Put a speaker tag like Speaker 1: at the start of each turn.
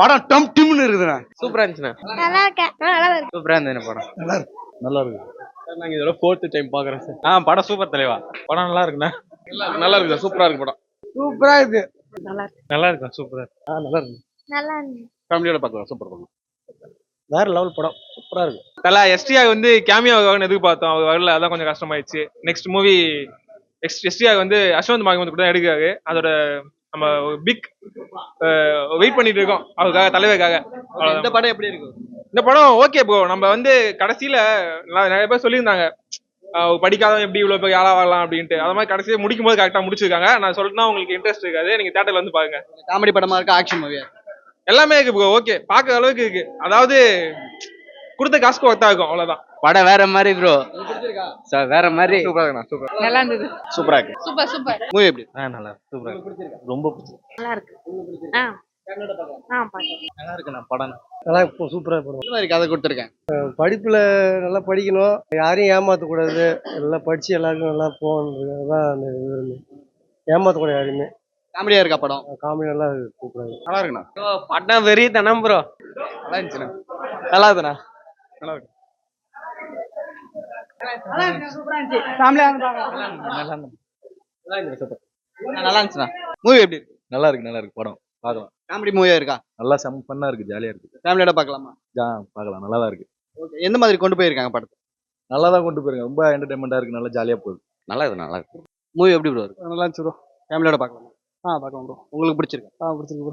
Speaker 1: படம் டம் டிம்னு இருக்குதுண்ணா.
Speaker 2: சூப்பரா இருந்துச்சுண்ணா.
Speaker 3: நல்லா இருக்கேன். நல்லா இருக்கு
Speaker 2: சூப்பரா இருந்தது படம்.
Speaker 1: நல்லா இருக்கு.
Speaker 2: நல்லா இருக்கு. நாங்க இதோட ஃபோர்த் டைம் பாக்குறேன் சார். ஆ படம் சூப்பர் தலைவா. படம் நல்லா இருக்குண்ணா.
Speaker 4: நல்லா இருக்கு சூப்பரா இருக்கு படம்.
Speaker 1: சூப்பரா இருக்கு.
Speaker 2: நல்லா இருக்கும் சூப்பரா ஆ நல்லா இருக்கு.
Speaker 3: நல்லா இருக்கு.
Speaker 4: ஃபேமிலியோட பார்க்கலாம் சூப்பர் படம்
Speaker 2: வேற லெவல் படம். சூப்பரா இருக்கு.
Speaker 5: தல எஸ்டிஆ வந்து கேமியோ எதிர்பார்த்தோம் அவர் வரல அதான் கொஞ்சம் கஷ்டமாயிடுச்சு. நெக்ஸ்ட் மூவி எஸ்டிஆ வந்து அஸ்வந்த் மாகமது கூட தான் எடுக்காரு அதோட நம்ம பிக் வெயிட் பண்ணிட்டு இருக்கோம் அவருக்காக தலைவருக்காக.
Speaker 2: இந்த படம் எப்படி இருக்கு
Speaker 5: இந்த படம் ஓகே ப்ரோ நம்ம வந்து கடைசியில நிறைய பேர் சொல்லியிருந்தாங்க. படிக்காதவன் எப்படி இவ்வளவு பெரிய ஆளா வரலாம் அப்படின்ட்டு. அது மாதிரி கடைசியை முடிக்கும் போது கரெக்டா முடிச்சிருக்காங்க. நான் சொல்லிட்டுனா உங்களுக்கு இன்ட்ரெஸ்ட் இருக்காது. நீங்க தேட்டர்ல வந்து பாருங்க.
Speaker 2: காமெடி படமா இருக்கா ஆக்ஷன் மூவியா
Speaker 5: எல்லாமே இருக்கு ப்ரோ ஓகே பாக்குற அளவுக்கு இருக்கு. அதாவது கொடுத்த காசுக்கு ஒர்த்தா இருக்கும். அவ்வளவுதான்.
Speaker 2: படம் வேற மாதிரி ப்ரோ வேற மாதிரி
Speaker 4: சூப்பரா
Speaker 6: நல்லா இருந்தது.
Speaker 4: இருக்கு.
Speaker 6: Super super.
Speaker 2: மூவி எப்படி?
Speaker 4: ஆ நல்லா சூப்பரா
Speaker 2: ரொம்ப பிடிச்சிருக்கு.
Speaker 6: நல்லா இருக்கு. ஆ.
Speaker 2: நல்லா படம்
Speaker 1: நல்லா சூப்பரா படம்.
Speaker 2: இந்த மாதிரி கதை கொடுத்துருக்கேன்?
Speaker 1: படிப்புல நல்லா படிக்கணும். யாரையும் ஏமாத்தக்கூடாது எல்லாம் படிச்சு எல்லாருக்கும் நல்லா போகணும் அதான் அந்த இது ஏமாத்தக்கூடாது யாரையுமே.
Speaker 2: காமெடியா இருக்கா படம்?
Speaker 1: காமெடி நல்லா இருக்கு சூப்பரா இருக்கு.
Speaker 4: நல்லா இருக்குண்ணா.
Speaker 2: படம் வெறி தனம் ப்ரோ
Speaker 4: நல்லா இருந்துச்சுண்ணா.
Speaker 2: நல்லா இருக்குண்ணா.
Speaker 4: நல்லா இருக்கு.
Speaker 2: நல்லா இருந்துச்சுண்ணா. மூவி எப்படி இருக்கு?
Speaker 7: நல்லா இருக்கு நல்லா இருக்கு படம். பார்க்கலாம்.
Speaker 2: காமெடி மூவியா இருக்கா?
Speaker 7: நல்லா செம்ம ஃபன்னா இருக்கு ஜாலியா இருக்கு.
Speaker 2: ஃபேமிலியோட பார்க்கலாமா?
Speaker 7: ஜா பார்க்கலாம். நல்லா தான் இருக்கு.
Speaker 2: ஓகே எந்த மாதிரி கொண்டு போயிருக்காங்க படத்தை?
Speaker 7: நல்லா தான் கொண்டு போயிருங்க ரொம்ப என்டர்டைன்மெண்டா இருக்கு நல்லா ஜாலியா போகுது.
Speaker 4: நல்லா இருக்கு நல்லா இருக்கு.
Speaker 2: மூவி எப்படி ப்ரோ இருக்கு?
Speaker 1: நல்லா இருந்துச்சு ப்ரோ
Speaker 2: ஃபேமிலியோட பார்க்கலாமா?
Speaker 1: ஆ பார்க்கலாம் ப்ரோ
Speaker 2: உங்களுக்கு பிடிச்சிருக்கு?
Speaker 1: ஆ பிடிச்சிருக்கு ப்ரோ